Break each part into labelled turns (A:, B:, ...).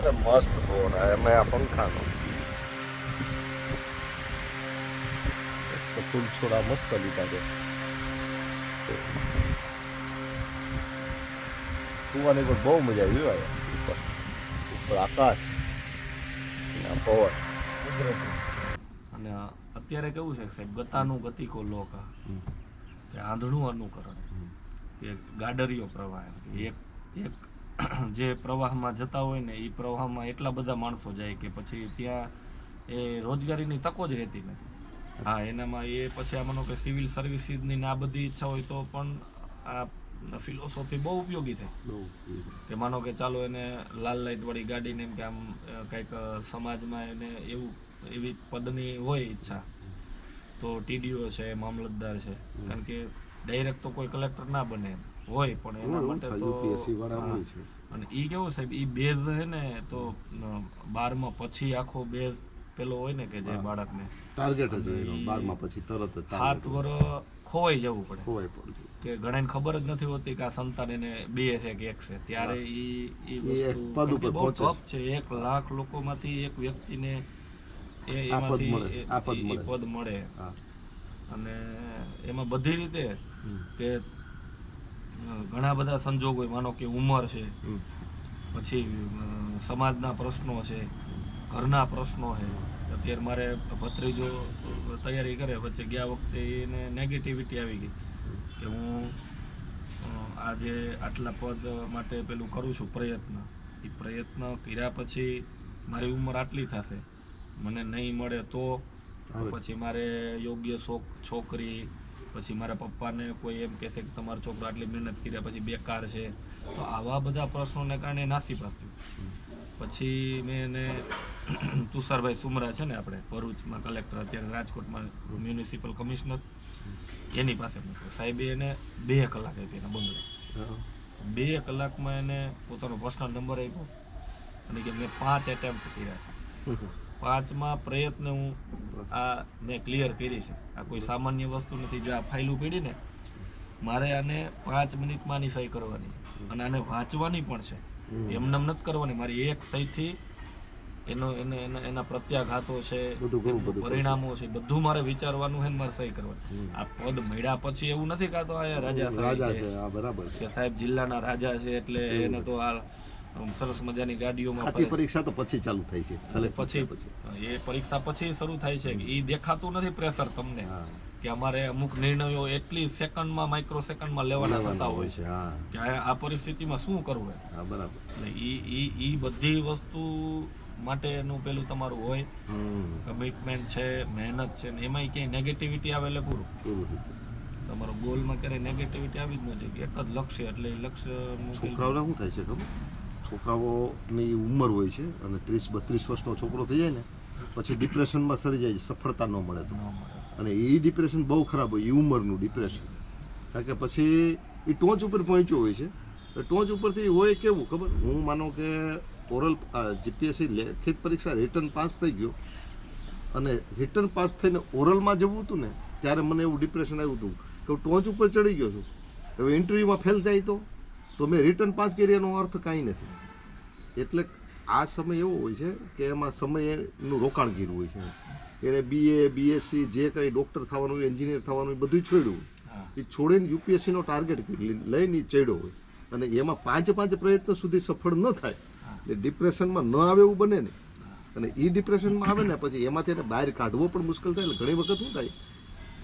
A: અરે મસ્ત બોર આ એમાં આ પંખાનો. ફૂલ છોડા મસ્ત લીધા છે. કુવાની પણ બહુ મજા આવી હોય ઉપર. ઉપર આકાશ અને આ પવન.
B: અને અત્યારે કેવું છે સાહેબ ગતાનું ગતિકો લોક. કે આંધળું અનુકરણ. કે ગાડરીઓ પ્રવાહ એક એક જે પ્રવાહમાં જતા હોય ને એ પ્રવાહમાં એટલા બધા માણસો જાય કે પછી ત્યાં એ રોજગારીની તકો જ રહેતી નથી. હા એનામાં એ પછી આ માનો કે સિવિલ સર્વિસીસની ને આ બધી ઈચ્છા હોય તો પણ આ ફિલોસોફી બહુ ઉપયોગી થાય. કે માનો કે ચાલો એને લાલ લાઇટ વાળી ગાડીને એમ કે આમ કંઈક સમાજમાં એને એવું એવી પદની હોય ઈચ્છા. તો ટીડીઓ છે મામલતદાર છે. કારણ કે ડાયરેક્ટ તો કોઈ કલેક્ટર ના બને એમ. હોય પણ એના માટે તો
A: યુપીએસસી વાળા હોય છે.
B: અને ઈ કેવું સાહેબ ઈ બેઝ હે ને તો બારમાં પછી આખો બેઝ પેલો હોય ને કે જે બાળકને.
A: ટાર્ગેટ જ હોય
B: ઈ
A: પછી તરત જ
B: સાત
A: target
B: વર ખોવાઈ જવું પડે.
A: ખોવાઈ પડે.
B: કે ઘણાને ખબર જ નથી હોતી કે આ સંતાન એને બે છે કે એક છે. ત્યારે ઈ ઈ
A: ઈ
B: વસ્તુ
A: પદ ઉપર
B: બહુ
A: પહોંચે
B: છે. એક લાખ લોકોમાંથી એક વ્યક્તિને એ એમાંથી એ-
A: આ પદ મળે.
B: પદ મળે. અને એમાં બધી રીતે કે ઘણા બધા સંજોગો માનો કે ઉંમર છે પછી સમાજના પ્રશ્નો છે ઘરના પ્રશ્નો છે. અત્યારે મારે ભત્રીજો તૈયારી કરે વચ્ચે ગયા વખતે એને નેગેટિવિટી આવી ગઈ કે હું આજે આટલા પદ માટે પેલું કરું છું પ્રયત્ન. એ પ્રયત્ન કર્યા પછી મારી ઉંમર આટલી થશે. મને નહીં મળે તો પછી મારે યોગ્ય છોકરી પછી મારા પપ્પાને કોઈ એમ કહેશે કે તમારો છોકરો આટલી મહેનત કર્યા પછી બેકાર છે. તો આવા બધા પ્રશ્નોને કારણે નાસીપાસ પાસ્યું પછી મેં એને તુષારભાઈ સુમરા છે ને આપણે, ભરૂચમાં કલેક્ટર અત્યારે રાજકોટમાં મ્યુનિસિપલ કમિશનર. એની પાસે મૂક્યો સાહેબે એને બે કલાક આપી એના બંગલે. બે કલાકમાં એને પોતાનો પર્સનલ નંબર આપ્યો અને કે મેં પાંચ એટેમ્પ્ટ કર્યા છે. પાંચમાં પ્રયત્ન હું આ મેં ક્લિયર કરી છે. આ કોઈ સામાન્ય વસ્તુ નથી. જો આ ફાઇલું પડી ને મારે આને પાંચ મિનિટમાં આની સહી કરવાની. અને આને વાંચવાની પણ છે. એમ નથી કરવાની. મારી એક સહીથી એનો એને એના એના પ્રત્યાઘાતો છે એમનું પરિણામો છે. બધું મારે વિચારવાનું છે ને મારે સહી કરવાની. આ પદ મળ્યા પછી એવું નથી કાતો આ રાજા
A: રાજા
B: છે. કે સાહેબ જિલ્લાના રાજા છે એટલે એને તો આ સરસ મજાની ગાડીઓમાં
A: પરીક્ષા તો પછી ચાલુ થાય છે.
B: પછી એ પરીક્ષા પછી શરૂ થાય છે. એ દેખાતું નથી પ્રેશર તમને. કે અમારે અમુક નિર્ણયો એટલી સેકન્ડમાં માઇક્રો સેકન્ડમાં લેવાના થતા હોય છે. કે આ પરિસ્થિતિમાં શું કરવું.
A: બરાબર.
B: એટલે એ ઈ બધી વસ્તુ માટેનું પેલું તમારું હોય. કમિટમેન્ટ છે મહેનત છે ને એમાંય ક્યાંય નેગેટિવિટી આવે એટલે પૂરું. તમારો ગોલમાં ક્યારેય નેગેટિવિટી આવી જ ન જોઈએ એક જ લક્ષ્ય એટલે લક્ષ્ય
A: છોકરાઓને શું થાય છે ખબર? છોકરાઓની ઉંમર હોય છે અને ત્રીસ બત્રીસ વર્ષનો છોકરો થઈ જાય ને પછી ડિપ્રેશનમાં સરી જાય સફળતા ન મળે તો. અને એ ડિપ્રેશન બહુ ખરાબ હોય એ ઉંમરનું ડિપ્રેશન. કારણ કે પછી એ ટોચ ઉપર પહોંચ્યો હોય છે. ટોચ ઉપરથી હોય કેવું ખબર? હું માનો કે ઓરલ જીપીએસસી લેખિત પરીક્ષા રિટર્ન પાસ થઈ ગયો. અને રિટર્ન પાસ થઈને ઓરલમાં જવું હતું ને ત્યારે મને એવું ડિપ્રેશન આવ્યું હતું કે હું ટોચ ઉપર ચડી ગયો છું. હવે ઇન્ટરવ્યૂમાં ફેલ થાય તો? તો મેં રિટર્ન પાસ કરી એનો અર્થ કાંઈ નથી. એટલે આ સમય એવો હોય છે કે એમાં સમયનું રોકાણ કર્યું હોય છે. એને બીએ બીએસસી જે કંઈ ડૉક્ટર થવાનું હોય એન્જિનિયર થવાનું હોય બધું છોડ્યું એ છોડીને યુપીએસસીનો ટાર્ગેટ લઈને ચડ્યો હોય. અને એમાં પાંચ પાંચ પ્રયત્ન સુધી સફળ ન થાય. એટલે ડિપ્રેશનમાં ન આવે એવું બને ને. અને એ ડિપ્રેશનમાં આવે ને પછી એમાંથી એને બહાર કાઢવો પણ મુશ્કેલ થાય. એટલે ઘણી વખત શું થાય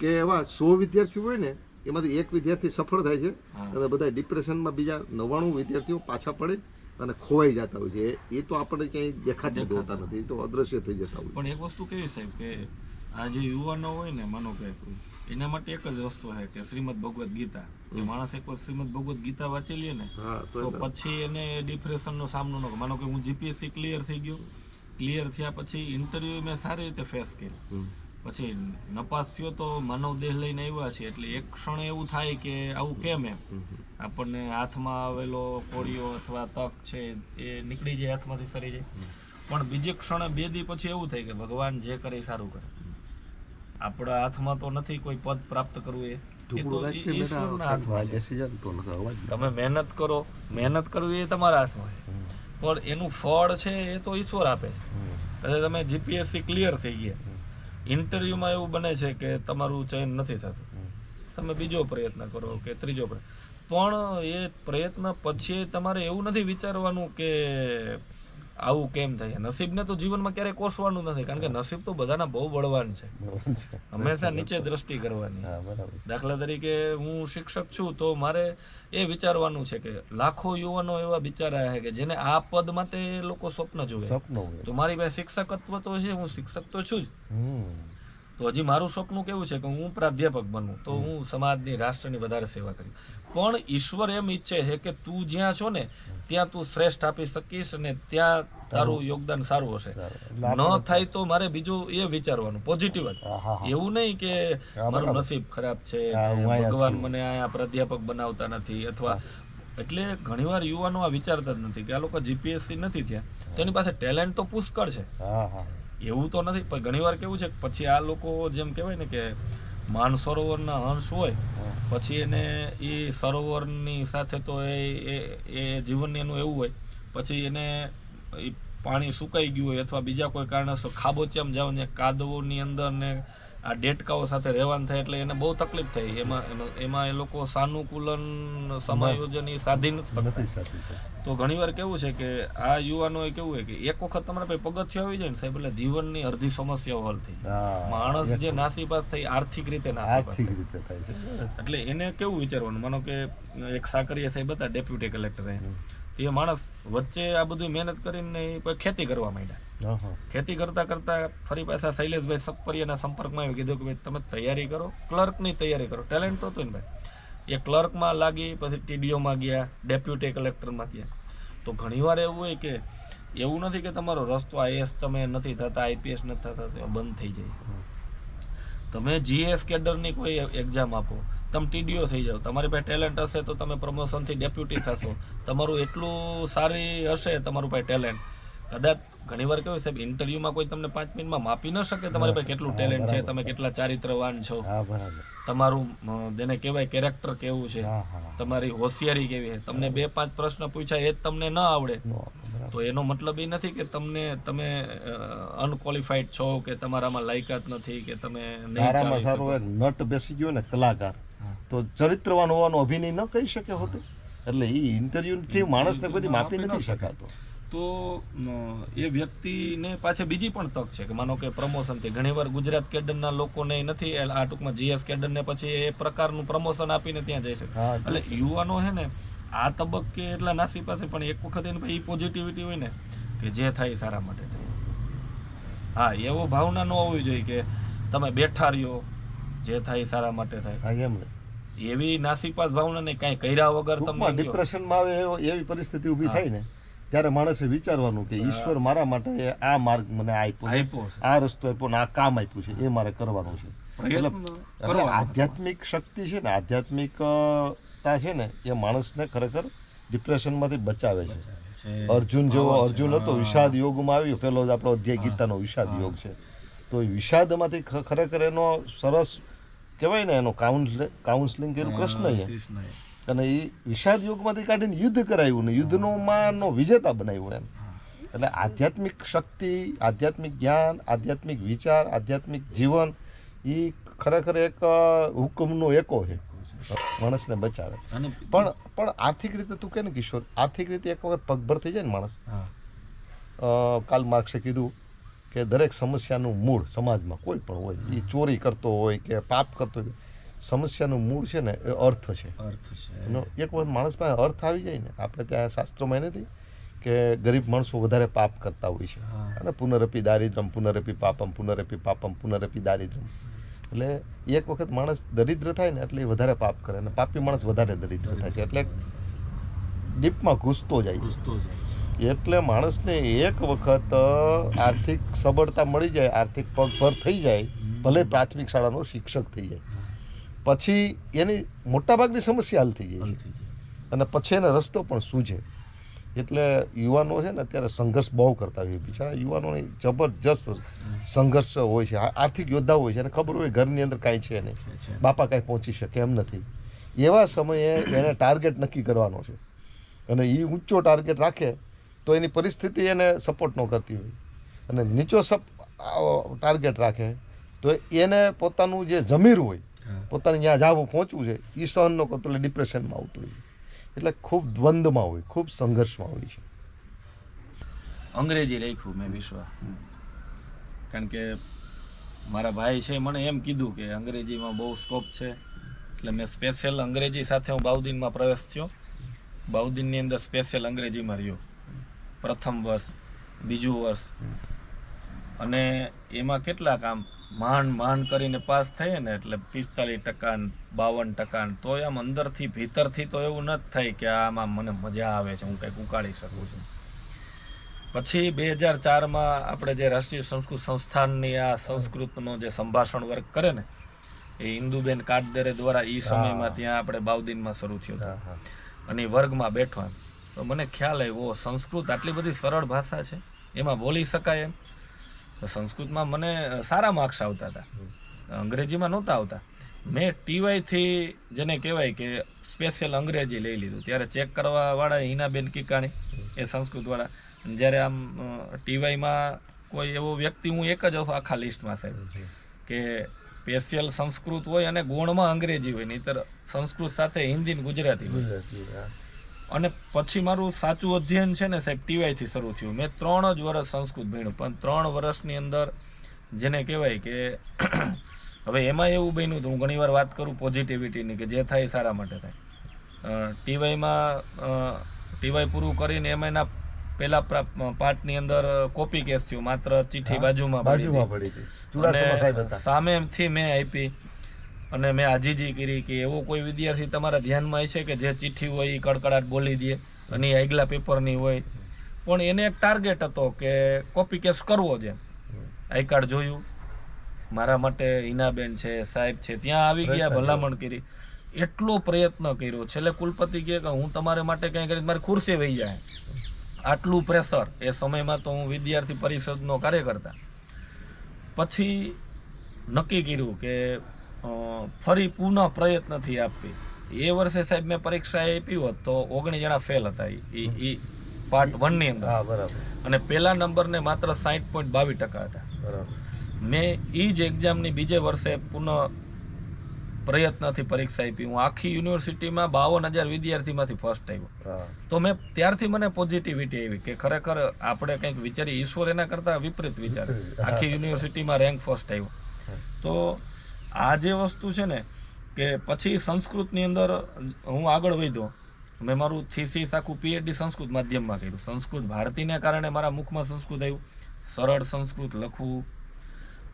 A: કે એવા સો વિદ્યાર્થીઓ હોય ને એમાંથી એક વિદ્યાર્થી સફળ થાય છે. અને બધા ડિપ્રેશનમાં બીજા નવ્વાણું વિદ્યાર્થીઓ પાછા પડે અને ખોવાઈ જતા હોય છે. એ- તો આપણે ક્યાંય દેખાતા હોતા નથી. એ તો અદ્રશ્ય થઈ જતા હોય
B: પણ એક વસ્તુ કેવી સાહેબ કે આ જે યુવાનો હોય ને માનો કે એના માટે એક જ વસ્તુ છે કે શ્રીમદ ભગવદ્ ગીતા. કે માણસ એકવાર શ્રીમદ ભગવદ્ ગીતા વાંચી લે ને
A: તો
B: પછી એને ડિપ્રેશનનો સામનો ન. માનો કે હું જીપીએસસી ક્લિયર થઈ ગયો. ક્લિયર થયા પછી ઇન્ટરવ્યુ મેં સારી રીતે ફેસ કર્યું. પછી નપાસ થયો તો માનવ દેહ લઈને આવ્યા છે એટલે એક ક્ષણે એવું થાય કે આવું કેમ એમ? આપણને હાથમાં આવેલો કોળીઓ અથવા તક છે એ નીકળી જાય હાથમાંથી સરી જાય. પણ બીજે ક્ષણે બે દી પછી એવું થાય કે ભગવાન જે કરે સારું કરે. આપણા હાથમાં તો નથી કોઈ પદ પ્રાપ્ત કરવું એ. તમે મહેનત કરો મહેનત કરવી એ તમારા હાથમાં છે. પણ એનું ફળ છે એ તો ઈશ્વર આપે છે. તમે જીપીએસસી ક્લિયર થઈ ગયા. ઇન્ટરવ્યુમાં એવું બને છે કે તમારું ચયન નથી થતું. તમે બીજો પ્રયત્ન કરો કે ત્રીજો પ્રયત્ન પણ એ પ્રયત્ન પછી તમારે એવું નથી વિચારવાનું કે આવું કેમ થાય. નસીબને તો જીવનમાં ક્યારેય કોસવાનું નથી કારણ કે નસીબ તો બધાના બહુ બળવાન છે. હંમેશા નીચે દ્રષ્ટિ કરવાની. દાખલા તરીકે હું શિક્ષક છું તો મારે એ વિચારવાનું છે કે લાખો યુવાનો એવા બિચારા છે કે જેને આ પદ માટે લોકો સ્વપ્ન જોવે
A: સપનું
B: તો મારી પાસે શિક્ષકત્વ તો છે હું શિક્ષક તો છું જ. તો હજી મારું સ્વપ્ન કેવું છે કે હું પ્રાધ્યાપક બનું તો હું સમાજની રાષ્ટ્રની વધારે સેવા કરી પણ ઈશ્વર એમ ઈચ્છે છે કે તું જ્યાં છો ને ત્યાં તું શ્રેષ્ઠ આપી શકીશ અને ત્યાં તારું યોગદાન સારું હશે. ન થાય તો મારે બીજું એ વિચારવાનું પોઝિટિવ જ. એવું નહીં કે મારું નસીબ ખરાબ છે ભગવાન મને અહીંયા પ્રાધ્યાપક બનાવતા નથી અથવા એટલે ઘણીવાર યુવાનો આ વિચારતા જ નથી કે આ લોકો જીપીએસસી નથી થયા. તો એની પાસે ટેલેન્ટ તો પુષ્કળ છે. એવું તો નથી પણ ઘણીવાર કેવું છે પછી આ લોકો જેમ કહેવાય ને કે માન સરોવરના હંસ હોય પછી એને એ સરોવરની સાથે તો એ એ એ જીવન એનું એવું હોય પછી એને પાણી સુકાઈ ગયું હોય અથવા બીજા કોઈ કારણસર ખાબોચિયામાં જાવ ને કાદવોની અંદર ને આ ડેટકાઓ સાથે રહેવાનું થાય એટલે એને બહુ તકલીફ થઈ એમાં એમાં- એ લોકો સાનુકૂલન સમાયોજન એ સાધી નથી શકતા. તો ઘણીવાર કેવું છે કે આ યુવાનોએ કેવું હોય કે એક વખત તમારા પાસે પગથિયું આવી જાય ને સાહેબ એટલે જીવનની અડધી સમસ્યાઓ હલ થઈ માણસ જે નાસીપાસ થઈ આર્થિક રીતે નાસીપાસ
A: આર્થિક રીતે થાય છે.
B: એટલે એને કેવું વિચારવાનું? માનો કે એક સાકરીયા સાહેબ હતા ડેપ્યુટી કલેક્ટર. એ માણસ વચ્ચે આ બધું મહેનત કરીને ખેતી કરવા માંડ્યા. ખેતી કરતા કરતા ફરી પાછા શૈલેષભાઈ સકપરિયાના સંપર્કમાં આવી કીધું કે ભાઈ, તમે તૈયારી કરો, ક્લર્કની તૈયારી કરો. ટેલેન્ટ તો હતું ને ભાઈ. એ ક્લર્કમાં લાગી, પછી ટીડીઓમાં ગયા, ડેપ્યુટી કલેક્ટરમાં ગયા. તો ઘણીવાર એવું હોય કે એવું નથી કે તમારો રસ્તો આઈએસ તમે નથી થતા, આઈપીએસ નથી થતા બંધ થઈ જાય. તમે જીએસ કેડરની કોઈ એક્ઝામ આપો, તમે ટીડીઓ થઈ જાઓ, તમારી પાસે ટેલેન્ટ હશે તો તમે પ્રમોશનથી ડેપ્યુટી થશો. તમારું એટલું સારી હશે, તમારું પાસે ટેલેન્ટ કદાચ ઘણીવાર કેવું સાહેબ ઇન્ટરવ્યુમાં કોઈ તમને પાંચ મિનિટમાં માપી ન શકે તમારી પાસે કેટલું ટેલેન્ટ છે તમે કેટલા ચારિત્રવાન છો. તમારું જેને કહેવાય કેરેક્ટર કેવું છે તમારી હોશિયારી કેવી છે? તમને બે પાંચ પ્રશ્ન પૂછાય એ જ તમને ન આવડે. તો એનો મતલબ એ નથી કે તમને તમે અનક્વોલિફાઈડ છો કે તમારામાં લાયકાત નથી કે તમે
A: સારામાં સારો એક નટ બેસી ગયો ને કલાકાર તો ચરિત્રવાન હોવાનો અભિનય ન કહી શકે હોતે? એટલે એ ઇન્ટરવ્યુ થી માણસને બધી માપી નથી શકાતો.
B: તો એ વ્યક્તિને પાછળ બીજી પણ તક છે કે માનો કે પ્રમોશનથી ઘણીવાર ગુજરાત કેડરના લોકોને નથી આ ટૂંકમાં જીએસ કેડરને પછી એ પ્રકારનું પ્રમોશન આપીને ત્યાં જાય
A: છે.
B: એટલે યુવાનો છે ને આ તબક્કે એટલા નાસી પાસે પણ એક વખત એની પાસે પોઝિટિવિટી હોય ને કે જે થાય સારા માટે થાય. હા એવો ભાવના ન હોવી જોઈએ કે તમે બેઠા રહ્યો જે થાય સારા માટે થાય.
A: ને
B: એવી નાસીપાસ ભાવના નહીં કાંઈ કર્યા વગર તમે.
A: ડિપ્રેશનમાં આવે એવી પરિસ્થિતિ ઊભી થાય ને. ત્યારે માણસે વિચારવાનું કે ઈશ્વર મારા માટે આ માર્ગ મને આપ્યો આ રસ્તો આપ્યો ને આ કામ આપ્યું છે એ મારે કરવાનું છે. એટલે આધ્યાત્મિક શક્તિ છે ને આધ્યાત્મિકતા છે ને એ માણસને ખરેખર ડિપ્રેશનમાંથી બચાવે છે. અર્જુન જેવો અર્જુન હતો વિષાદ યોગમાં આવ્યો પેલો જ આપણો અધ્યાય ગીતાનો વિષાદ યોગ છે. તો એ વિષાદમાંથી ખરેખર એનો સરસ કહેવાય ને એનો કાઉન્સલ કાઉન્સલિંગ કર્યું કૃષ્ણએ. અને એ વિષાદ યોગમાંથી કાઢીને યુદ્ધ કરાવ્યું ને યુદ્ધનો માનો વિજેતા બનાવ્યો એમ. એટલે આધ્યાત્મિક શક્તિ આધ્યાત્મિક જ્ઞાન આધ્યાત્મિક વિચાર આધ્યાત્મિક જીવન એ ખરેખર એક હુકમનો એકો છે. માણસને બચાવે. પણ પણ આર્થિક રીતે તું કે ને કિશોર આર્થિક રીતે એક વખત પગભર થઈ જાય ને માણસ. કાલ માર્ક્સે કીધું કે દરેક સમસ્યાનું મૂળ સમાજમાં કોઈ પણ હોય એ ચોરી કરતો હોય કે પાપ કરતો હોય સમસ્યાનું મૂળ છે ને એ અર્થ છે.
B: અર્થ છે.
A: એનો એક વખત માણસ પાસે અર્થ આવી જાય ને આપણે ત્યાં શાસ્ત્રોમાં નથી કે ગરીબ માણસો વધારે પાપ કરતા હોય છે. અને પુનરપી દારિદ્રમ પુનરપી પાપમ પુનરપી પાપમ પુનરપી દારિદ્રમ એટલે એક વખત માણસ દરિદ્ર થાય ને એટલે એ વધારે પાપ કરે અને પાપી માણસ વધારે દરિદ્ર થાય છે. એટલે ડીપમાં ઘૂસતો જાય.
B: ઘૂસતો જાય
A: એટલે માણસને એક વખત આર્થિક સબળતા મળી જાય આર્થિક પગભર થઈ જાય ભલે પ્રાથમિક શાળાનો શિક્ષક થઈ જાય. પછી એની મોટાભાગની સમસ્યા હલ થઈ જાય છે. અને પછી એને રસ્તો પણ સૂજે એટલે યુવાનો છે ને અત્યારે સંઘર્ષ બહુ કરતા હોય બિચારા યુવાનોની જબરજસ્ત સંઘર્ષ હોય છે. આ- આર્થિક યોદ્ધા હોય છે. અને ખબર હોય ઘરની અંદર કાંઈ છે નહીં. બાપા કાંઈ પહોંચી શકે એમ નથી. એવા સમયે એને ટાર્ગેટ નક્કી કરવાનો છે. અને એ ઊંચો ટાર્ગેટ રાખે તો એની પરિસ્થિતિ એને સપોર્ટ ન કરતી હોય. અને નીચો સપ ટાર્ગેટ રાખે તો એને પોતાનું જે જમીર હોય પોતાને જ્યાં જાવું પહોંચવું છે એ સહન ન કરતો એટલે ડિપ્રેશનમાં આવતું હોય એટલે ખૂબ દ્વંદ્વમાં હોય, ખૂબ સંઘર્ષમાં હોય છે.
B: અંગ્રેજી લખ્યું મેં વિશ્વ. કારણ કે મારા ભાઈ છે મને એમ કીધું કે અંગ્રેજીમાં બહુ સ્કોપ છે. એટલે મેં સ્પેશિયલ અંગ્રેજી સાથે હું બાઉદીનમાં પ્રવેશ થયો. બાઉદીનની અંદર સ્પેશિયલ અંગ્રેજીમાં રહ્યો. પ્રથમ વર્ષ, બીજું વર્ષ. અને એમાં કેટલા કામ માંડ માંડ કરીને પાસ થઈએ ને એટલે પિસ્તાલીસ ટકા બાવન ટકા ને તોય આમ અંદરથી ભીતરથી તો એવું નથી થાય કે આમાં મને મજા આવે છે હું કંઈક ઉકાળી શકું છું. પછી બે હજાર ચારમાં આપણે જે રાષ્ટ્રીય સંસ્કૃત સંસ્થાનની આ સંસ્કૃતનો જે સંભાષણ વર્ગ કરે ને એ ઇન્દુબેન કાટદેરે દ્વારા એ સમયમાં ત્યાં આપણે બાવદીનમાં શરૂ થયું હતો. અને વર્ગમાં બેઠો એમ. તો મને ખ્યાલ આવ્યો સંસ્કૃત આટલી બધી સરળ ભાષા છે એમાં બોલી શકાય એમ. તો સંસ્કૃતમાં મને સારા માર્ક્સ આવતા હતા. અંગ્રેજીમાં નહોતા આવતા. મેં ટીવાયથી જેને કહેવાય કે સ્પેશિયલ અંગ્રેજી લઈ લીધું. ત્યારે ચેક કરવાવાળા હિનાબેન કિકાણી એ સંસ્કૃતવાળા જ્યારે આમ ટીવાયમાં કોઈ એવો વ્યક્તિ, હું એક જ આખા લિસ્ટમાં સાહેબ. કે સ્પેશિયલ સંસ્કૃત હોય અને ગુણમાં અંગ્રેજી હોય. નહીતર સંસ્કૃત સાથે હિન્દી ને ગુજરાતી હોય. અને પછી મારું સાચું અધ્યયન છે ને સાહેબ ટીવાયથી શરૂ થયું. મેં ત્રણ જ વર્ષ સંસ્કૃત ભણ્યું પણ ત્રણ વર્ષની અંદર જેને કહેવાય કે હવે એમાં એવું બન્યું હતું હું ઘણીવાર વાત કરું પોઝિટિવિટીની કે જે થાય સારા માટે થાય. ટીવાયમાં ટીવાય પૂરું કરીને એમાં એના પહેલા પ્રા- પાર્ટની અંદર કોપી કેસ થયું માત્ર ચિઠ્ઠી બાજુમાં.
A: બાજુમાં પડી હતા.
B: સામેથી મેં આપી. અને મેં આજીજી કરી કે એવો કોઈ વિદ્યાર્થી તમારા ધ્યાનમાં છે કે જે ચિઠ્ઠી હોય એ કડકડાટ બોલી દે અને આગલા પેપરની હોય. પણ એને એક ટાર્ગેટ હતો કે કોપી કેસ કરવો છે. આઈ કાર્ડ જોયું. મારા માટે હિનાબેન છે સાહેબ છે ત્યાં આવી ગયા ભલામણ કરી. એટલો પ્રયત્ન કર્યો. છેલ્લે કુલપતિ કહે કે હું તમારા માટે કંઈ કરી મારી ખુરશી વહી જાય. આટલું પ્રેશર એ સમયમાં તો હું વિદ્યાર્થી પરિષદનો કાર્યકર્તા. પછી નક્કી કર્યું કે ફરી પુનઃ પ્રયત્નથી આપવી એ વર્ષે સાહેબ મેં પરીક્ષા આપી હોત તો ઓગણીસ જણા ફેલ હતા. એ એ પાર્ટ વનની અંદર.
A: હા બરાબર.
B: અને પહેલા નંબરને માત્ર સાહીઠ પોઈન્ટ બાવીસ ટકા હતા.
A: બરાબર.
B: મેં એ જ એક્ઝામની બીજે વર્ષે પુનઃ પ્રયત્નથી પરીક્ષા આપી. હું આખી યુનિવર્સિટીમાં બાવન હજાર વિદ્યાર્થીમાંથી ફર્સ્ટ આવ્યો. તો મેં ત્યારથી મને પોઝિટિવિટી આવી કે ખરેખર આપણે કંઈક વિચારી ઈશ્વર એના કરતાં વિપરીત વિચાર. આખી યુનિવર્સિટીમાં રેન્ક ફર્સ્ટ આવ્યો. તો આ જે વસ્તુ છે ને, કે પછી સંસ્કૃતની અંદર હું આગળ વધ્યો, મેં મારું થીસીસ આખું પીએચડી સંસ્કૃત માધ્યમમાં કર્યું. સંસ્કૃત ભારતીને કારણે મારા મુખમાં સંસ્કૃત આવ્યું. સરળ સંસ્કૃત લખવું.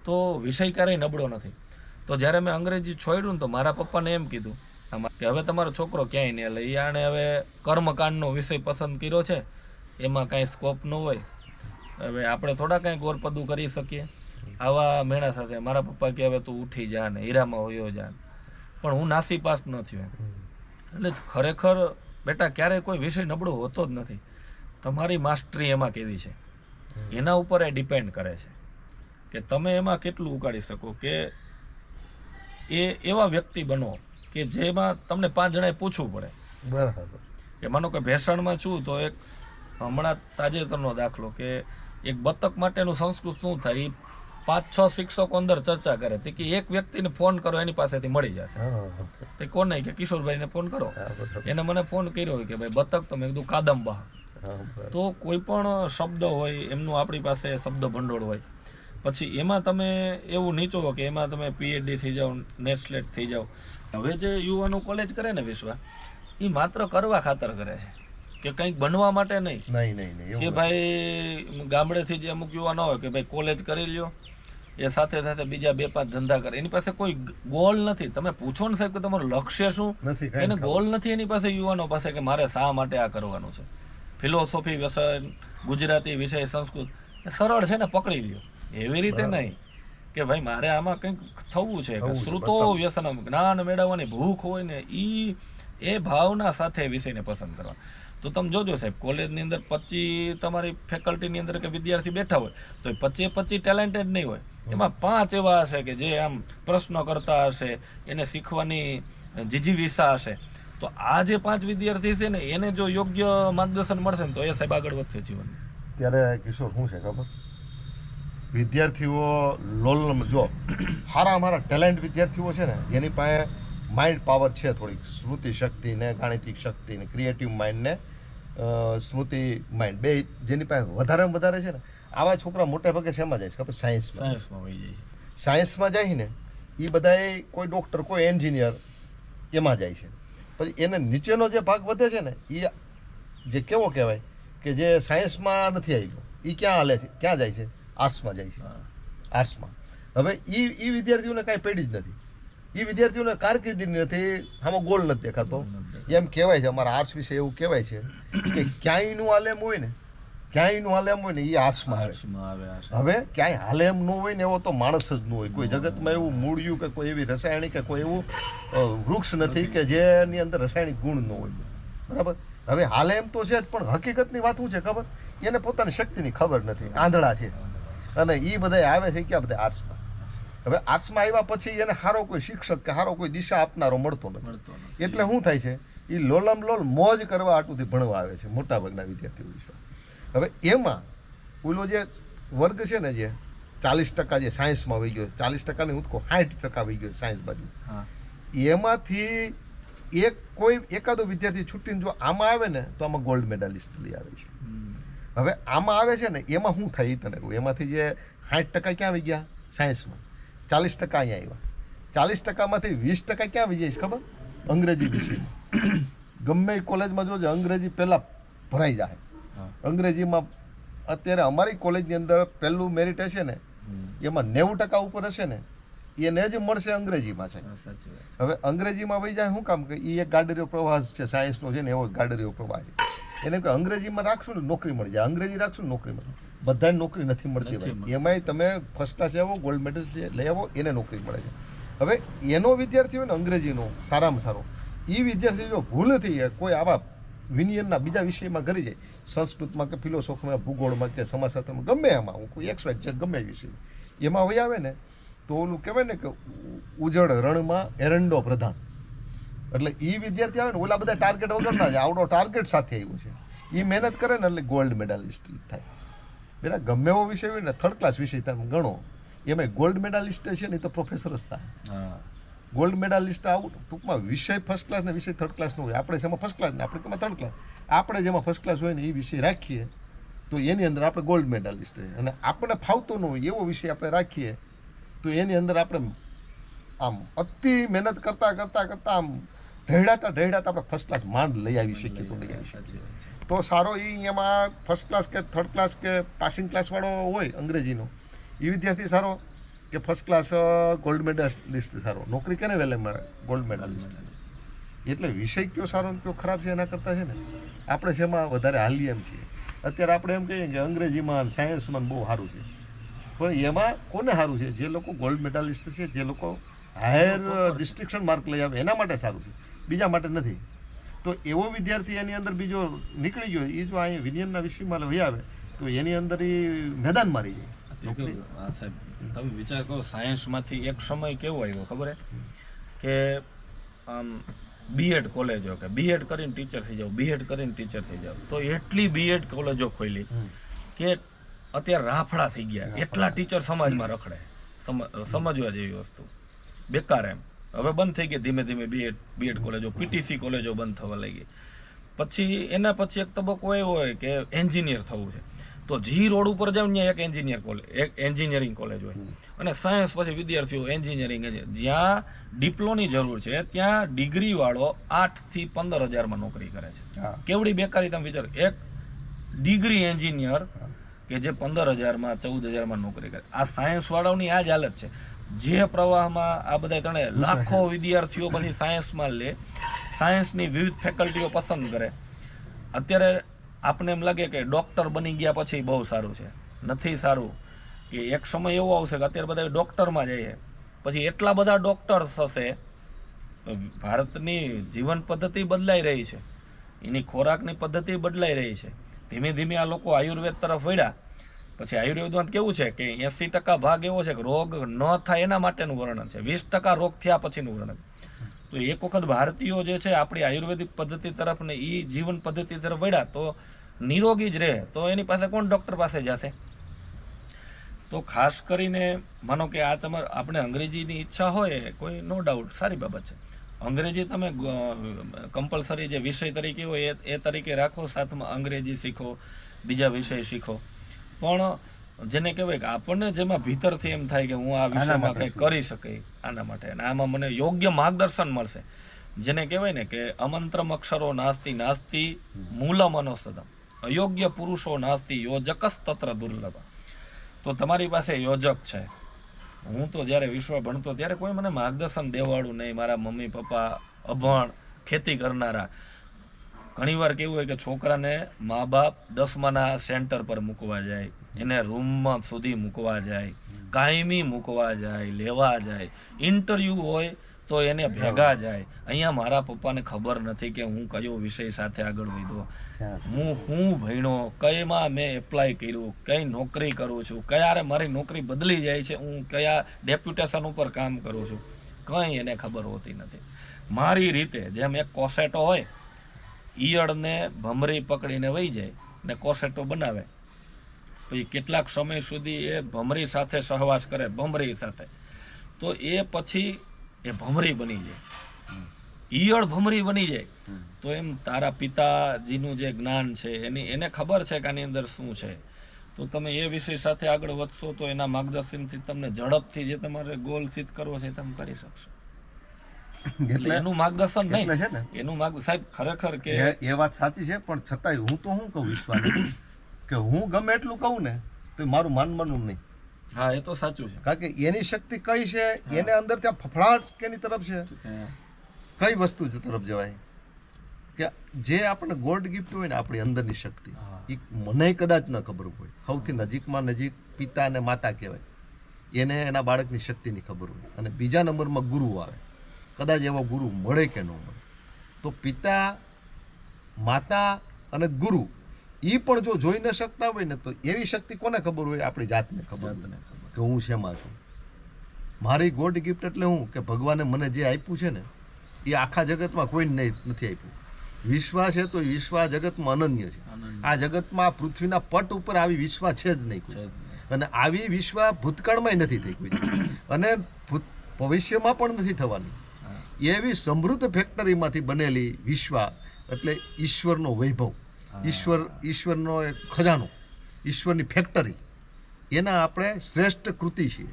B: તો વિષય ક્યારેય નબળો નથી. તો જ્યારે મેં અંગ્રેજી છોડ્યું ને, તો મારા પપ્પાને એમ કીધું કે હવે તમારો છોકરો ક્યાંય નહીં એટલે આણે હવે કર્મકાંડનો વિષય પસંદ કર્યો છે. એમાં કાંઈ સ્કોપ ન હોય. હવે આપણે થોડા કાંઈ ગોરપદું કરી શકીએ. આવા મેણા સાથે મારા પપ્પા કહેવે હવે તું ઉઠી જા ને હીરામાં હોયો જા પણ હું નાસી પાસ ન થયો એટલે ખરેખર બેટા ક્યારેય કોઈ વિષય નબળો હોતો જ નથી. તમારી માસ્ટરી એમાં કેવી છે? એના ઉપર એ ડિપેન્ડ કરે છે કે તમે એમાં કેટલું ઉગાડી શકો કે એ એવા વ્યક્તિ બનો કે જેમાં તમને પાંચ જણાએ પૂછવું પડે.
A: બરાબર.
B: કે માનો કે ભેસણમાં છું તો એક હમણાં તાજેતરનો દાખલો કે એક બતક માટેનું સંસ્કૃત શું થાય? ઈ પાંચ છ શિક્ષકો અંદર ચર્ચા કરે તે કે એક વ્યક્તિને ફોન કરો એની પાસેથી મળી જશે. તે કોને કે કિશોરભાઈને ફોન કરો? એને મને ફોન કર્યો કે ભાઈ બતક તો મેં કીધું કાદંબા. તો કોઈ પણ શબ્દ હોય એમનું આપણી પાસે શબ્દ ભંડોળ હોય. પછી એમાં તમે એવું નીચો કે એમાં તમે પીએચડી થઈ જાઓ નેટસ્લેટ થઈ જાઓ. હવે જે યુવાનો કોલેજ કરે ને વિશ્વા એ માત્ર કરવા ખાતર કરે છે. કે કંઈક બનવા માટે નહીં.
A: નહીં નહીં નહીં
B: કે ભાઈ ગામડેથી જે અમુક યુવાનો હોય કે ભાઈ કોલેજ કરી લ્યો એ સાથે સાથે બીજા બે પાંચ ધંધા કરે. એની પાસે કોઈ ગોલ નથી. તમે પૂછો ને સાહેબ કે તમારું લક્ષ્ય શું? એને ગોલ નથી એની પાસે યુવાનો પાસે કે મારે શા માટે આ કરવાનું છે? ફિલોસોફી વ્યસન ગુજરાતી વિષય સંસ્કૃત એ સરળ છે ને પકડી લ્યો. એવી રીતે નહીં કે ભાઈ મારે આમાં કંઈક થવું છે કે શ્રુતો વ્યસન જ્ઞાન મેળવવાની ભૂખ હોય ને એ એ ભાવના સાથે વિષયને પસંદ કરવા. તો તમે જોજો સાહેબ, કોલેજની અંદર પચી તમારી ફેકલ્ટીની અંદર કે વિદ્યાર્થી બેઠા હોય, તો એ પચીએ પચી ટેલેન્ટેડ નહીં હોય. એમાં પાંચ એવા હશે કે જે આમ પ્રશ્નો કરતા હશે, એને શીખવાની જીજીવિસા હશે. તો આ જે પાંચ વિદ્યાર્થી છે ને, એને જો યોગ્ય માર્ગદર્શન મળશે ને, તો એ સાહેબ આગળ વધશે જીવન
A: ત્યારે કિશોર, શું છે ખબર? વિદ્યાર્થીઓ લોલ, જો સારા અમારા ટેલેન્ટ વિદ્યાર્થીઓ છે ને, એની પાસે માઇન્ડ પાવર છે થોડીક. સ્મૃતિ શક્તિ ને ગાણિતિક શક્તિ ને ક્રિએટિવ માઇન્ડ ને સ્મૃતિ માઇન્ડ બે જેની પાસે વધારેમાં વધારે છે ને આવા છોકરા મોટે ભાગે શેમાં જાય છે? ખબર સાયન્સમાં
B: સાયન્સમાં વહી જાય
A: સાયન્સમાં જાય ને એ બધાએ કોઈ ડૉક્ટર કોઈ એન્જિનિયર એમાં જાય છે. પછી એને નીચેનો જે ભાગ વધે છે ને એ જે કેવો કહેવાય કે જે સાયન્સમાં નથી આવ્યો એ ક્યાં હાલે છે? ક્યાં જાય છે? આર્ટ્સમાં જાય છે. આર્ટ્સમાં હવે એ એ વિદ્યાર્થીઓને કાંઈ પેઢી જ નથી. એ વિદ્યાર્થીઓને કારકિર્દી નથી આમાં ગોલ નથી દેખાતો. એમ કહેવાય છે અમારા આર્ટ્સ વિશે એવું કહેવાય છે કે ક્યાંયનું આલેમ હોય ને ક્યાંયનું હાલેમ હોય ને એ આર્ટ્સમાં આવે. હવે ક્યાંય હાલેમ ન હોય ને એવો તો માણસ જ ન હોય. કોઈ જગતમાં એવું મૂળ્યું કે કોઈ એવી રસાયણિક કે કોઈ એવું વૃક્ષ નથી કે જેની અંદર રસાયણિક ગુણ ન હોય. બરાબર? હવે હાલેમ તો છે જ પણ હકીકતની વાત શું છે ખબર? એને પોતાની શક્તિની ખબર નથી. આંધળા છે. અને એ બધા આવે છે ક્યાં બધા આર્ટ્સમાં હવે આર્ટ્સમાં આવ્યા પછી એને સારો કોઈ શિક્ષક કે સારો કોઈ દિશા આપનારો મળતો નથી. એટલે શું થાય છે? એ લોલમ લોલ મોજ કરવા આટુંથી ભણવા આવે છે મોટાભાગના વિદ્યાર્થીઓ વિશ્વ હવે એમાં ઓલો જે વર્ગ છે ને જે ચાલીસ ટકા જે સાયન્સમાં વહી ગયો ચાલીસ ટકાની હું કહું સાઠ ટકા વહી ગયો સાયન્સ બાજુ. એમાંથી એક કોઈ એકાદો વિદ્યાર્થી છૂટીને જો આમાં આવે ને તો આમાં ગોલ્ડ મેડાલિસ્ટ લઈ આવે છે. હવે આમાં આવે છે ને એમાં શું થાય એ તને કહું? એમાંથી જે સાઠ ટકા ક્યાં આવી ગયા? સાયન્સમાં. ચાલીસ ટકા અહીંયા આવ્યા. ચાલીસ ટકામાંથી વીસ ટકા ક્યાં આવી જાય ખબર? અંગ્રેજી વિષય ગમે કોલેજમાં જોજો અંગ્રેજી પહેલાં ભરાઈ જાય. અંગ્રેજીમાં અત્યારે અમારી કોલેજની અંદર પહેલું મેરિટ હશે ને એમાં નેવું ટકા ઉપર હશે ને એને જ મળશે અંગ્રેજીમાં છે. હવે અંગ્રેજીમાં વહી જાય શું કામ? કે એ એક ગાડરીયો પ્રવાહ છે સાયન્સનો છે ને એવો ગાડરીયો પ્રવાહ છે. એને કોઈ અંગ્રેજીમાં રાખશું ને નોકરી મળી જાય. અંગ્રેજી રાખશું ને નોકરી મળે બધાને નોકરી નથી મળતી ભાઈ. એમાંય તમે ફર્સ્ટ ક્લાસ આવો ગોલ્ડ મેડલ લઈ આવો એને નોકરી મળે છે. હવે એનો વિદ્યાર્થી હોય ને અંગ્રેજીનો સારામાં સારો એ વિદ્યાર્થી જો ભૂલથી કોઈ આવા વિનિયનના બીજા વિષયમાં કરી જાય સંસ્કૃતમાં કે ફિલોસોફીમાં ભૂગોળમાં કે સમાજશાસ્ત્રમાં ગમે એમાં હું કોઈ એક્સ વાય ગમે એ વિષય. એમાં હોય આવે ને તો ઓલું કહેવાય ને કે ઉજળ રણમાં એરંડો પ્રધાન. એટલે એ વિદ્યાર્થી આવે ને ઓલા બધા ટાર્ગેટ વગરના છે આવડો ટાર્ગેટ સાથે આવ્યો છે. એ મહેનત કરે ને એટલે ગોલ્ડ મેડાલિસ્ટ થાય. બેટા ગમે એવો વિષય હોય ને થર્ડ ક્લાસ વિષય તમે ગણો એમાં ગોલ્ડ મેડાલિસ્ટ છે ને તો પ્રોફેસર જ થાય. ગોલ્ડ મેડાલિસ્ટ આવું ટૂંકમાં વિષય ફર્સ્ટ ક્લાસ ને વિષય થર્ડ ક્લાસનો હોય. આપણે જેમાં ફર્સ્ટ ક્લાસ ને આપણે તેમાં થર્ડ ક્લાસ આપણે જેમાં ફર્સ્ટ ક્લાસ હોય ને એ વિષય રાખીએ તો એની અંદર આપણે ગોલ્ડ મેડાલિસ્ટ અને આપણે ફાવતો ન હોય એવો વિષય આપણે રાખીએ તો એની અંદર આપણે આમ અતિ મહેનત કરતાં કરતાં કરતાં આમ ઢેડાતા ઢેડાતા આપણે ફર્સ્ટ ક્લાસ માંડ લઈ આવી શકીએ તો લઈ આવી શકીએ. તો સારો એ એમાં ફર્સ્ટ ક્લાસ કે થર્ડ ક્લાસ કે પાસિંગ ક્લાસવાળો હોય અંગ્રેજીનો એ વિદ્યાર્થી સારો કે ફર્સ્ટ ક્લાસ ગોલ્ડ મેડલિસ્ટ સારો. નોકરી કેને વહેલે મળે ગોલ્ડ મેડલિસ્ટ એટલે વિષય કયો સારો કયો ખરાબ છે એના કરતાં છે ને આપણે શેમાં વધારે હાલીએ એમ છીએ. અત્યારે આપણે એમ કહીએ કે અંગ્રેજીમાં સાયન્સમાં બહુ સારું છે. પણ એમાં કોને સારું છે? જે લોકો ગોલ્ડ મેડાલિસ્ટ છે જે લોકો હાયર ડિસ્ટ્રિક્શન માર્ક લઈ આવે એના માટે સારું છે. બીજા માટે નથી. તો એવો વિદ્યાર્થી એની અંદર બીજો નીકળી ગયો એ જો અહીંયા વિજ્ઞાનના વિષયમાં લઈ આવે તો એની અંદર એ મેદાન મારી જાય.
B: સાહેબ તમે વિચાર કરો સાયન્સમાંથી એક સમય કેવો આવ્યો ખબર કે આમ બીએડ કોલેજો કે બીએડ કરીને ટીચર થઈ જાવ બીએડ કરીને ટીચર થઈ જાવ તો એટલી બીએડ કોલેજો ખોલી કે અત્યારે રાફડા થઈ ગયા એટલા ટીચર સમાજમાં રખડે સમ- સમજવા જેવી વસ્તુ. બેકાર એમ. હવે બંધ થઈ ગઈ ધીમે ધીમે બીએડ બીએડ કોલેજો પીટીસી કોલેજો બંધ થવા લાગી. પછી એના પછી એક તબક્કો એવો હોય કે એન્જિનિયર થવું છે. તો જી રોડ ઉપર જાવ ત્યાં એક એન્જિનિયર કોલેજ એક એન્જિનિયરિંગ કોલેજ હોય. અને સાયન્સ પછી વિદ્યાર્થીઓ એન્જિનિયરિંગ જ્યાં ડિપ્લોની જરૂર છે ત્યાં ડિગ્રીવાળો આઠથી પંદર હજારમાં નોકરી કરે છે. કેવડી બેકારી તમે વિચારો? એક ડિગ્રી એન્જિનિયર કે જે પંદર હજારમાં ચૌદ હજારમાં નોકરી કરે. આ સાયન્સ વાળાઓની આ જ હાલત છે. જે પ્રવાહમાં આ બધા ત્રણે લાખો વિદ્યાર્થીઓ પછી સાયન્સમાં લે સાયન્સની વિવિધ ફેકલ્ટીઓ પસંદ કરે. અત્યારે આપણે એમ લાગે કે ડોક્ટર બની ગયા પછી બહુ સારું છે. નથી સારું કે એક સમય એવો આવશે કે અત્યારે બધા ડૉક્ટરમાં જઈએ. પછી એટલા બધા ડૉક્ટર્સ હશે ભારતની જીવન પદ્ધતિ બદલાઈ રહી છે. એની ખોરાકની પદ્ધતિ બદલાઈ રહી છે. ધીમે ધીમે આ લોકો આયુર્વેદ તરફ વળ્યા. પછી આયુર્વેદમાં કેવું છે કે એંસી ટકા ભાગ એવો છે કે રોગ ન થાય એના માટેનું વર્ણન છે. વીસ ટકા રોગ થયા પછીનું વર્ણન. તો એક વખત ભારતીયો જે છે આપણી આયુર્વેદિક પદ્ધતિ તરફ ને એ જીવન પદ્ધતિ તરફ વળ્યા તો નિરોગી જ રહે. તો એની પાસે કોણ ડૉક્ટર પાસે જશે? તો ખાસ કરીને માનો કે આ તમારે, આપણે અંગ્રેજીની ઈચ્છા હોય કોઈ નો ડાઉટ સારી બાબત છે. અંગ્રેજી તમે કમ્પલસરી જે વિષય તરીકે હોય એ તરીકે રાખો, સાથમાં અંગ્રેજી શીખો, બીજા વિષય શીખો. પણ જેને કહેવાય કે આપણને જેમાં ભીતરથી એમ થાય કે હું આ વિષયમાં કંઈક કરી શકે આના માટે. અને આમાં મને યોગ્ય માર્ગદર્શન મળશે. જેને કહેવાય ને કે અમંત્રમ અક્ષરો નાસ્તી નાસ્તી મૂલમ અનુસદમ. અયોગ્ય પુરુષો નાસ્તી યોજકસ તત્ર દુર્લભ. તો તમારી પાસે યોજક છે. હું તો જ્યારે વિશ્વ ભણતો ત્યારે કોઈ મને માર્ગદર્શન દેવાળું નહીં. મારા મમ્મી પપ્પા અભણ ખેતી કરનારા. ઘણીવાર કેવું હોય કે છોકરાને મા બાપ દસમાના સેન્ટર પર મૂકવા જાય એને રૂમમાં સુધી મૂકવા જાય કાયમી મૂકવા જાય લેવા જાય. ઇન્ટરવ્યૂ હોય તો એને ભેગા જાય. અહીંયા મારા પપ્પાને ખબર નથી કે હું કયો વિષય સાથે આગળ વધ્યો હું હું ભણ્યો કઈમાં મેં એપ્લાય કર્યું કઈ નોકરી કરું છું કયારે મારી નોકરી બદલી જાય છે હું કયા ડેપ્યુટેશન ઉપર કામ કરું છું. કંઈ એને ખબર હોતી નથી. મારી રીતે જેમ એક કોસેટો હોય ઈયળને ભમરી પકડીને વહી જાય ને કોસેટો બનાવે. પછી કેટલાક સમય સુધી એ ભમરી સાથે સહવાસ કરે, ભમરી સાથે. તો એ પછી એ ભમરી બની જાય. ઈયળ ભમરી બની જાય. તો એમ તારા પિતાજીનું જે જ્ઞાન છે એની, એને ખબર છે કે આની અંદર શું છે? તો તમે એ વિષય સાથે આગળ વધશો તો એના માર્ગદર્શનથી તમને ઝડપથી જે તમારે ગોલ સિદ્ધ કરવો છે તમે કરી શકશો. એટલે એનું માર્ગદર્શન નહીં.
A: છે ને.
B: એનું માર્ગ સાહેબ ખરેખર કે
A: એ વાત સાચી છે પણ છતાંય હું તો શું કહું વિશ્વાસ? કે હું ગમે એટલું કહું ને તો મારું માનવાનું નહીં.
B: હા એ તો સાચું છે.
A: કારણ કે એની શક્તિ કઈ છે? એને અંદર ત્યાં ફફડાટ કેની તરફ છે? કઈ વસ્તુ જ તરફ જવાય? કે જે આપણને ગોડ ગિફ્ટ હોય ને આપણી અંદરની શક્તિ. એ મને કદાચ ન ખબર હોય. સૌથી નજીકમાં નજીક પિતા અને માતા કહેવાય. એને એના બાળકની શક્તિની ખબર હોય. અને બીજા નંબરમાં ગુરુ આવે. કદાચ એવો ગુરુ મળે કે ન મળે. તો પિતા માતા અને ગુરુ એ પણ જો જોઈ ન શકતા હોય ને તો એવી શક્તિ કોને ખબર હોય? આપણી જાતને ખબર કે હું શેમાં છું? મારી ગોડ ગિફ્ટ એટલે હું? કે ભગવાને મને જે આપ્યું છે ને એ આખા જગતમાં કોઈને નહીં નથી આપ્યું. વિશ્વા છે તો વિશ્વા જગતમાં અનન્ય છે. આ જગતમાં આ પૃથ્વીના પટ ઉપર આવી વિશ્વા છે જ નહીં કોઈ. અને આવી વિશ્વા ભૂતકાળમાં નથી થઈ કોઈ. અને ભૂત ભવિષ્યમાં પણ નથી થવાની. એવી સમૃદ્ધ ફેક્ટરીમાંથી બનેલી વિશ્વા એટલે ઈશ્વરનો વૈભવ. ઈશ્વર ઈશ્વરનો એક ખજાનો ઈશ્વરની ફેક્ટરી. એના આપણે શ્રેષ્ઠ કૃતિ છીએ.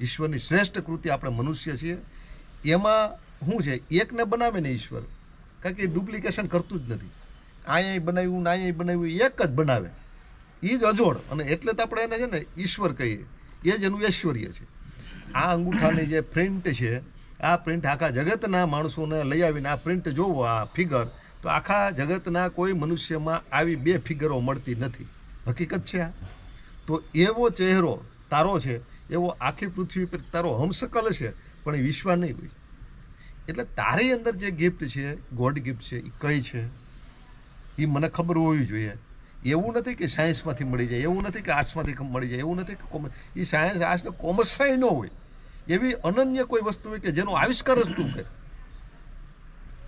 A: ઈશ્વરની શ્રેષ્ઠ કૃતિ આપણે મનુષ્ય છીએ. એમાં શું છે? એકને બનાવે ને ઈશ્વર. કારણ કે ડુપ્લિકેશન કરતું જ નથી. અહીંયા બનાવ્યું ને અહીંયા બનાવ્યું એક જ બનાવે. એ જ અજોડ. અને એટલે તો આપણે એને છે ને ઈશ્વર કહીએ. એ જ એનું ઐશ્વર્ય છે. આ અંગૂઠાની જે પ્રિન્ટ છે આ પ્રિન્ટ આખા જગતના માણસોને લઈ આવીને આ પ્રિન્ટ જોવો આ ફિગર તો આખા જગતના કોઈ મનુષ્યમાં આવી બે ફિગરો મળતી નથી. હકીકત છે આ. તો એવો ચહેરો તારો છે, એવો આખી પૃથ્વી પર તારો હમસકલ છે, પણ એ વિશ્વા નહીં હોય. એટલે તારી અંદર જે ગિફ્ટ છે ગોડ ગિફ્ટ છે એ કઈ છે? એ મને ખબર હોવી જોઈએ. એવું નથી કે સાયન્સમાંથી મળી જાય, એવું નથી કે આર્ટ્સમાંથી મળી જાય, એવું નથી કે કોમર્સ એ સાયન્સ આર્ટ્સ કોમર્સ ન હોય. એવી અનન્ય કોઈ વસ્તુ હોય કે જેનો આવિષ્કાર જ તું કરે.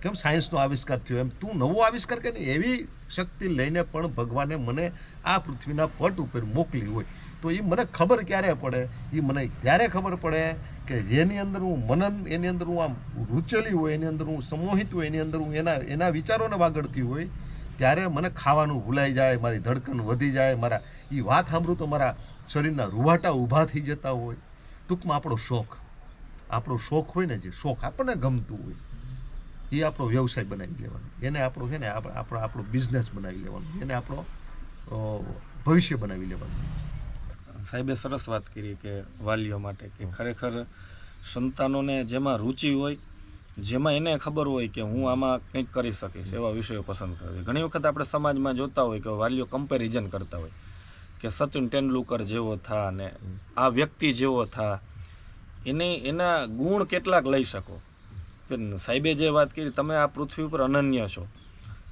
A: કેમ સાયન્સનો આવિષ્કાર થયો? એમ તું નવો આવિષ્કાર કે નહીં એવી શક્તિ લઈને પણ ભગવાને મને આ પૃથ્વીના પટ ઉપર મોકલી હોય. તો એ મને ખબર ક્યારે પડે? એ મને ત્યારે ખબર પડે કે જેની અંદર હું મનન, એની અંદર હું આમ રૂચેલી હોય, એની અંદર હું સમોહિત હોય, એની અંદર હું એના એના વિચારોને વાગડતી હોય, ત્યારે મને ખાવાનું ભૂલાઈ જાય, મારી ધડકન વધી જાય, મારા એ વાત સાંભળું તો મારા શરીરના રૂવાટા ઊભા થઈ જતા હોય. ટૂંકમાં આપણો શોખ. આપણો શોખ હોય ને જે શોખ આપણને ગમતું હોય, એ આપણો વ્યવસાય બનાવી લેવાનો. એને આપણો છે ને આપણે, આપણો બિઝનેસ બનાવી લેવાનો. એને આપણો ભવિષ્ય બનાવી લેવાનું.
B: સાહેબે સરસ વાત કરી કે વાલીઓ માટે કે ખરેખર સંતાનોને જેમાં રુચિ હોય, જેમાં એને ખબર હોય કે હું આમાં કંઈક કરી શકીશ એવા વિષયો પસંદ કરે ઘણી વખત આપણે સમાજમાં જોતા હોય કે વાલીઓ કમ્પેરિઝન કરતા હોય. કે સચિન તેંડુલકર જેવો થા અને આ વ્યક્તિ જેવો થા એને એના ગુણ કેટલાક લઈ શકો? સાહેબે જે વાત કરી તમે આ પૃથ્વી ઉપર અનન્ય છો.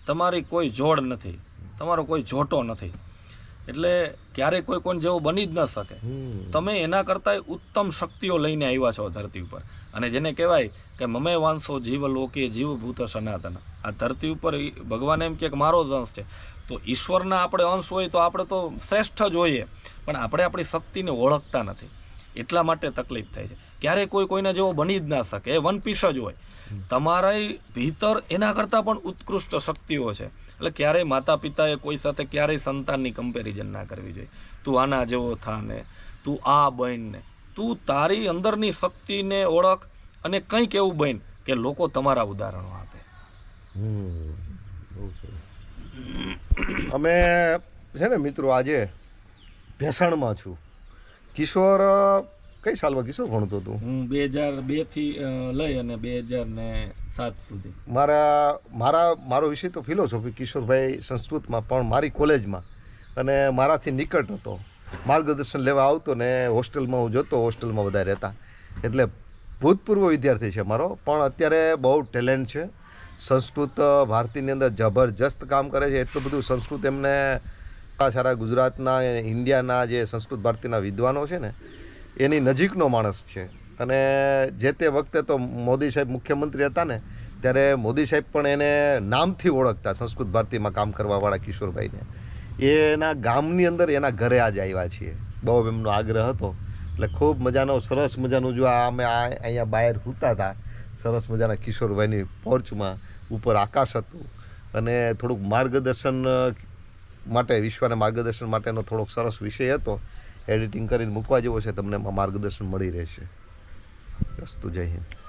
B: તમારી કોઈ જોડ નથી. તમારો કોઈ જોટો નથી. એટલે ક્યારેય કોઈ કોણ જેવો બની જ ન શકે. તમે એના કરતાં ઉત્તમ શક્તિઓ લઈને આવ્યા છો ધરતી ઉપર. અને જેને કહેવાય કે મમે વાંસો જીવ લોકે જીવ ભૂત સનાતન. આ ધરતી ઉપર ભગવાન એમ કે મારો જ અંશ છે. તો ઈશ્વરના આપણે અંશ હોય તો આપણે તો શ્રેષ્ઠ જ હોઈએ. પણ આપણે આપણી શક્તિને ઓળખતા નથી. એટલા માટે તકલીફ થાય છે. ક્યારેય કોઈ કોઈના જેવો બની જ ના શકે. એ વન પીસ જ હોય. તમારા ભીતર એના કરતાં પણ ઉત્કૃષ્ટ શક્તિઓ છે. એટલે ક્યારેય માતા પિતાએ કોઈ સાથે ક્યારેય સંતાનની કમ્પેરિઝન ના કરવી જોઈએ. તું આના જેવો થા ને તું આ બન ને તું તારી અંદરની શક્તિને ઓળખ અને કંઈક એવું બન કે લોકો તમારા ઉદાહરણો આપે.
A: બહુ સરસ. અમે છે ને મિત્રો આજે ભેસાણમાં છું. કિશોર કઈ સાલમાં કિશોર ભણતો હતો?
B: હું બે હજાર બેથી લઈ અને બે હજાર ને સાત સુધી.
A: મારા મારા મારો વિષય તો ફિલોસોફી કિશોરભાઈ સંસ્કૃતમાં પણ મારી કોલેજમાં. અને મારાથી નિકટ હતો. માર્ગદર્શન લેવા આવતો ને હોસ્ટેલમાં હું જતો હોસ્ટેલમાં બધા રહેતા. એટલે ભૂતપૂર્વ વિદ્યાર્થી છે મારો પણ અત્યારે બહુ ટેલેન્ટ છે. સંસ્કૃત ભારતીની અંદર જબરજસ્ત કામ કરે છે. એટલું બધું સંસ્કૃત એમને સારા ગુજરાતના ઇન્ડિયાના જે સંસ્કૃત ભારતીના વિદ્વાનો છે ને, એની નજીકનો માણસ છે. અને જે તે વખતે તો મોદી સાહેબ મુખ્યમંત્રી હતા ને, ત્યારે મોદી સાહેબ પણ એને નામથી ઓળખતા સંસ્કૃત ભારતીમાં કામ કરવાવાળા કિશોરભાઈને. એના ગામની અંદર એના ઘરે આજે આવ્યા છીએ. બહુ એમનો આગ્રહ હતો. એટલે ખૂબ મજાનો, સરસ મજાનું જો આ અમે આ અહીંયા બહાર સૂતા હતા સરસ મજાના કિશોરભાઈની પોર્ચમાં ઉપર આકાશ હતું. અને થોડુંક માર્ગદર્શન માટે, વિશ્વના માર્ગદર્શન માટેનો થોડોક સરસ વિષય હતો. એડિટિંગ કરીને મૂકવા જેવો છે, તમને માર્ગદર્શન મળી રહેશે. અસ્તુ જય હિન્દ.